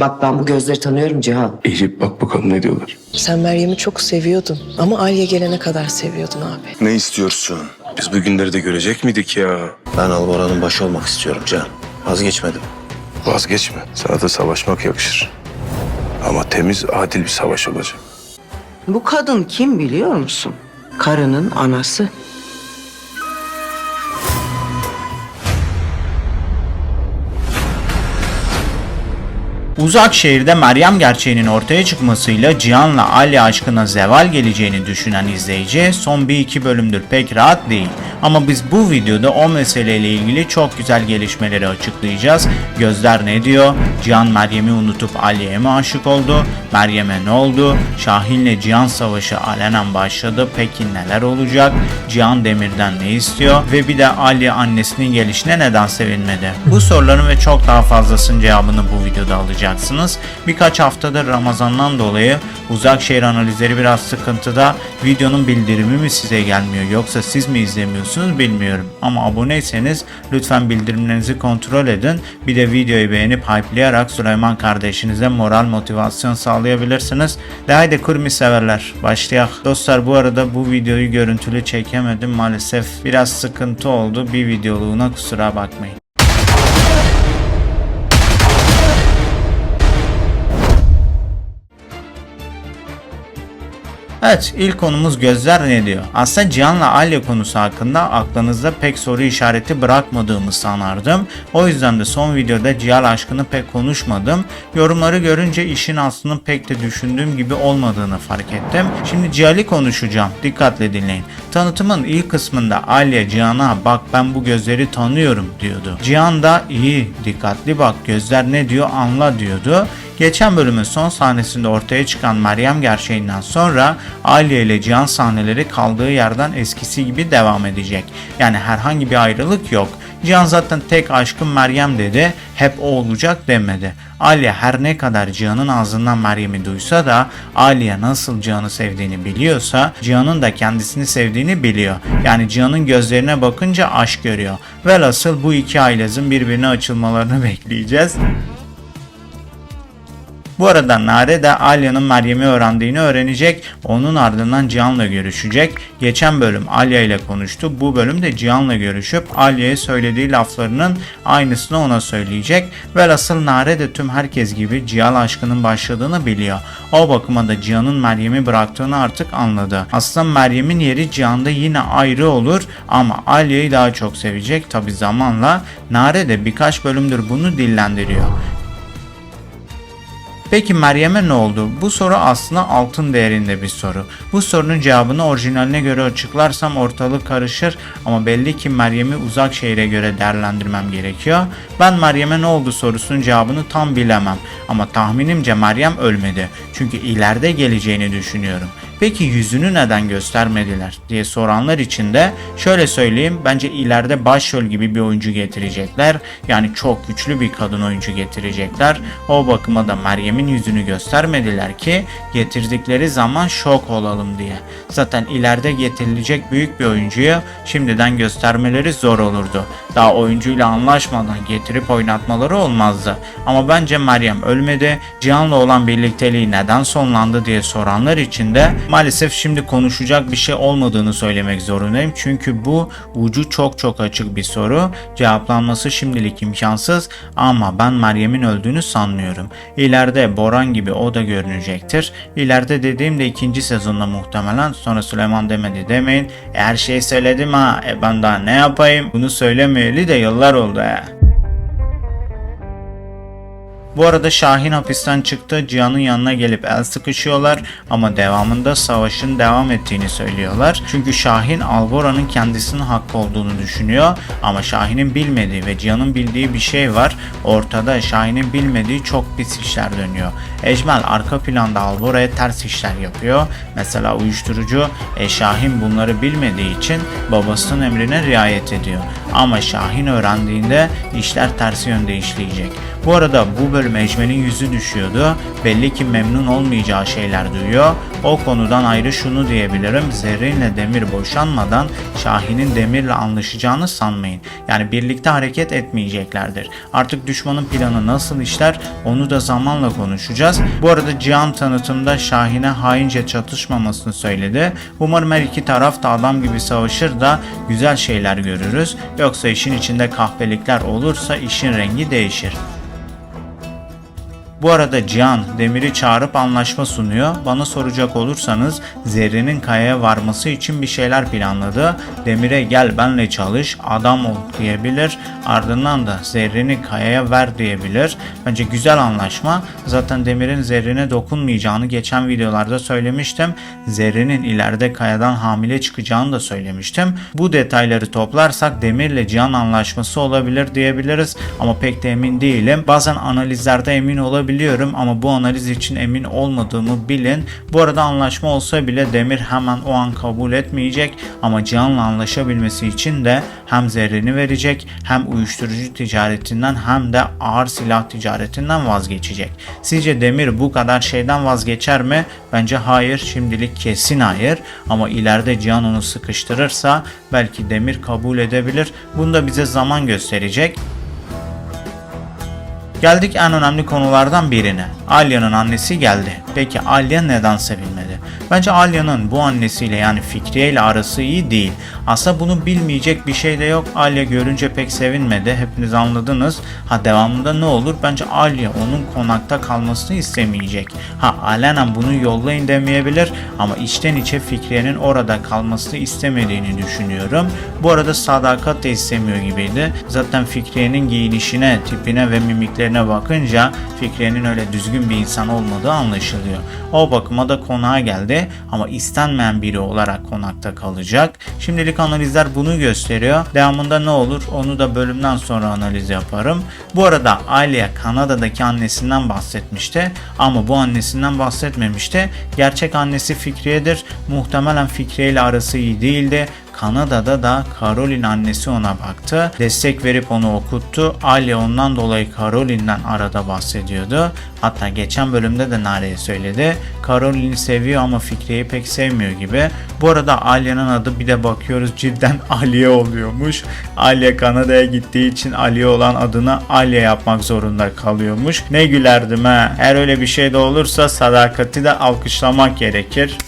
Bak ben bu gözleri tanıyorum Cihan. İyice bak bakalım ne diyorlar. Sen Meryem'i çok seviyordun ama Aliye gelene kadar seviyordun abi. Ne istiyorsun? Biz bu günleri de görecek miydik ya? Ben Albora'nın başı olmak istiyorum Can. Vazgeçmedim. Vazgeçme. Sana da savaşmak yakışır. Ama temiz, adil bir savaş olacak. Bu kadın kim biliyor musun? Karının anası. Uzak şehirde Meryem gerçeğinin ortaya çıkmasıyla Cihan'la Ali aşkına zeval geleceğini düşünen izleyici son bir iki bölümdür pek rahat değil. Ama biz bu videoda o meseleyle ilgili çok güzel gelişmeleri açıklayacağız. Gözler ne diyor? Cihan Meryem'i unutup Ali'ye mi aşık oldu? Meryem'e ne oldu? Şahin'le Cihan savaşı alenen başladı. Peki neler olacak? Cihan Demir'den ne istiyor? Ve bir de Ali annesinin gelişine neden sevinmedi? Bu soruların ve çok daha fazlasının cevabını bu videoda alacaksınız. Birkaç haftadır Ramazan'dan dolayı uzak şehir analizleri biraz sıkıntıda. Videonun bildirimi mi size gelmiyor yoksa siz mi izlemiyorsunuz bilmiyorum. Ama aboneyseniz lütfen bildirimlerinizi kontrol edin. Bir de videoyu beğenip hype'layarak Süleyman kardeşinize moral motivasyon sağlayabilirsiniz. De haydi kurmi severler. Başlayak. Dostlar bu arada bu videoyu görüntülü çekemedim maalesef. Biraz sıkıntı oldu. Bir videoluğuna kusura bakmayın. Evet ilk konumuz gözler ne diyor? Aslında Cihan'la Alya konusu hakkında aklınızda pek soru işareti bırakmadığımı sanardım. O yüzden de son videoda Cihan aşkını pek konuşmadım. Yorumları görünce işin aslında pek de düşündüğüm gibi olmadığını fark ettim. Şimdi Cihal'i konuşacağım. Dikkatle dinleyin. Tanıtımın ilk kısmında Alya Cihan'a bak ben bu gözleri tanıyorum diyordu. Cihan da iyi dikkatli bak gözler ne diyor anla diyordu. Geçen bölümün son sahnesinde ortaya çıkan Meryem gerçeğinden sonra Aliye ile Cihan sahneleri kaldığı yerden eskisi gibi devam edecek. Yani herhangi bir ayrılık yok. Cihan zaten tek aşkım Meryem dedi, hep o olacak demedi. Aliye her ne kadar Cihan'ın ağzından Meryem'i duysa da Aliye nasıl Cihan'ı sevdiğini biliyorsa Cihan'ın da kendisini sevdiğini biliyor. Yani Cihan'ın gözlerine bakınca aşk görüyor. Velhasıl bu iki ailezin birbirine açılmalarını bekleyeceğiz. Bu arada Nare de Alya'nın Meryem'i öğrendiğini öğrenecek. Onun ardından Cihan'la görüşecek. Geçen bölüm Alya ile konuştu. Bu bölümde Cihan'la görüşüp Alya'ya söylediği laflarının aynısını ona söyleyecek. Velhasıl Nare de tüm herkes gibi Cihan aşkının başladığını biliyor. O bakıma da Cihan'ın Meryem'i bıraktığını artık anladı. Aslında Meryem'in yeri Cihan'da yine ayrı olur ama Alya'yı daha çok sevecek. Tabi zamanla Nare de birkaç bölümdür bunu dillendiriyor. Peki Meryem'e ne oldu? Bu soru aslında altın değerinde bir soru. Bu sorunun cevabını orijinaline göre açıklarsam ortalık karışır ama belli ki Meryem'i uzak şehre göre değerlendirmem gerekiyor. Ben Meryem'e ne oldu sorusunun cevabını tam bilemem ama tahminimce Meryem ölmedi. Çünkü ileride geleceğini düşünüyorum. Peki yüzünü neden göstermediler diye soranlar için de şöyle söyleyeyim bence ileride başrol gibi bir oyuncu getirecekler. Yani çok güçlü bir kadın oyuncu getirecekler. O bakıma da Meryem'in yüzünü göstermediler ki getirdikleri zaman şok olalım diye. Zaten ileride getirilecek büyük bir oyuncuyu şimdiden göstermeleri zor olurdu. Daha oyuncuyla anlaşmadan getirip oynatmaları olmazdı. Ama bence Meryem ölmedi. Cihan'la olan birlikteliği neden sonlandı diye soranlar için de maalesef şimdi konuşacak bir şey olmadığını söylemek zorundayım. Çünkü bu ucu çok çok açık bir soru. Cevaplanması şimdilik imkansız ama ben Meryem'in öldüğünü sanmıyorum. İleride Boran gibi o da görünecektir. İleride dediğimde ikinci sezonda muhtemelen sonra Süleyman demedi demeyin. Her şeyi söyledim ha e ben daha ne yapayım? Bunu söylemeyeli de yıllar oldu he. Bu arada Şahin hapisten çıktı. Cihan'ın yanına gelip el sıkışıyorlar ama devamında savaşın devam ettiğini söylüyorlar. Çünkü Şahin Albora'nın kendisinin hakkı olduğunu düşünüyor ama Şahin'in bilmediği ve Cihan'ın bildiği bir şey var. Ortada Şahin'in bilmediği çok pis işler dönüyor. Ecmel arka planda Albora'ya ters işler yapıyor. Mesela uyuşturucu. E Şahin bunları bilmediği için babasının emrine riayet ediyor. Ama Şahin öğrendiğinde işler tersi yönde işleyecek. Bu arada bu bölüm Ecmel'in yüzü düşüyordu. Belli ki memnun olmayacağı şeyler duyuyor. O konudan ayrı şunu diyebilirim. Zerrin'le Demir boşanmadan Şahin'in Demir'le anlaşacağını sanmayın. Yani birlikte hareket etmeyeceklerdir. Artık düşmanın planı nasıl işler onu da zamanla konuşacağız. Bu arada Cihan tanıtımda Şahin'e haince çatışmamasını söyledi. Umarım her iki taraf da adam gibi savaşır da güzel şeyler görürüz. Yoksa işin içinde kahpelikler olursa işin rengi değişir. Bu arada Cihan Demir'i çağırıp anlaşma sunuyor. Bana soracak olursanız Zerrin'in Kaya'ya varması için bir şeyler planladı. Demir'e gel benle çalış, adam ol diyebilir. Ardından da Zerrin'i Kaya'ya ver diyebilir. Bence güzel anlaşma. Zaten Demir'in Zerrin'e dokunmayacağını geçen videolarda söylemiştim. Zerrin'in ileride Kaya'dan hamile çıkacağını da söylemiştim. Bu detayları toplarsak Demir'le Cihan anlaşması olabilir diyebiliriz. Ama pek de emin değilim. Bazen analizlerde emin olabiliyorum ama bu analiz için emin olmadığımı bilin. Bu arada anlaşma olsa bile Demir hemen o an kabul etmeyecek ama Cihan'la anlaşabilmesi için de hem zerrini verecek hem uyuşturucu ticaretinden hem de ağır silah ticaretinden vazgeçecek. Sizce Demir bu kadar şeyden vazgeçer mi? Bence hayır. Şimdilik kesin hayır. Ama ileride Cihan onu sıkıştırırsa belki Demir kabul edebilir. Bunu da bize zaman gösterecek. Geldik en önemli konulardan birine. Alya'nın annesi geldi. Peki Alya neden sevinmedi? Bence Alya'nın bu annesiyle yani Fikriye ile arası iyi değil. Aslında bunu bilmeyecek bir şey de yok. Alya görünce pek sevinmedi. Hepiniz anladınız. Ha devamında ne olur? Bence Alya onun konakta kalmasını istemeyecek. Ha alenen bunu yollayın demeyebilir ama içten içe Fikriye'nin orada kalmasını istemediğini düşünüyorum. Bu arada sadakat da istemiyor gibiydi. Zaten Fikriye'nin giyinişine, tipine ve mimiklerine bakınca Fikriye'nin öyle düzgün bir insan olmadığı anlaşılıyor. O bakıma da konağa geldi ama istenmeyen biri olarak konakta kalacak. Şimdilik analizler bunu gösteriyor. Devamında ne olur onu da bölümden sonra analiz yaparım. Bu arada Alia Kanada'daki annesinden bahsetmişti ama bu annesinden bahsetmemişti. Gerçek annesi Fikriye'dir. Muhtemelen Fikriye ile arası iyi değildi. Kanada'da da Caroline annesi ona baktı. Destek verip onu okuttu. Alia ondan dolayı Caroline'den arada bahsediyordu. Hatta geçen bölümde de Nare'ye söyledi. Caroline'i seviyor ama Fikriye'yi pek sevmiyor gibi. Bu arada Alia'nın adı bir de bakıyoruz cidden Aliye oluyormuş. Alia Kanada'ya gittiği için Aliye olan adını Alia yapmak zorunda kalıyormuş. Ne gülerdim ha. Eğer öyle bir şey de olursa sadakati de alkışlamak gerekir.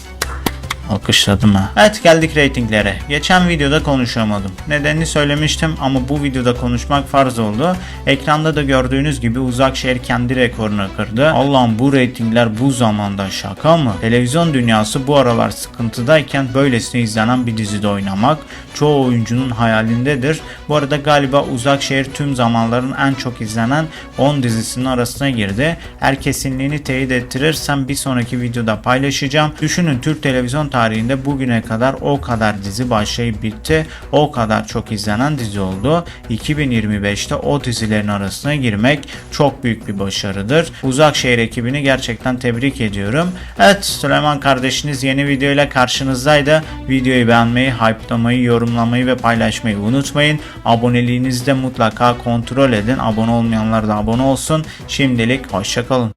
Alkışladım ha. Evet geldik reytinglere. Geçen videoda konuşamadım. Nedenini söylemiştim ama bu videoda konuşmak farz oldu. Ekranda da gördüğünüz gibi Uzakşehir kendi rekorunu kırdı. Allah'ım bu reytingler bu zamanda şaka mı? Televizyon dünyası bu aralar sıkıntıdayken böylesine izlenen bir dizide oynamak çoğu oyuncunun hayalindedir. Bu arada galiba Uzakşehir tüm zamanların en çok izlenen 10 dizisinin arasına girdi. Eğer kesinliğini teyit ettirirsem bir sonraki videoda paylaşacağım. Düşünün Türk televizyon tarihinde bugüne kadar o kadar dizi başlayıp bitti. O kadar çok izlenen dizi oldu. 2025'te o dizilerin arasına girmek çok büyük bir başarıdır. Uzakşehir ekibini gerçekten tebrik ediyorum. Evet Süleyman kardeşiniz yeni videoyla karşınızdaydı. Videoyu beğenmeyi, hype'lamayı, yorumlamayı ve paylaşmayı unutmayın. Aboneliğinizi de mutlaka kontrol edin. Abone olmayanlar da abone olsun. Şimdilik hoşçakalın.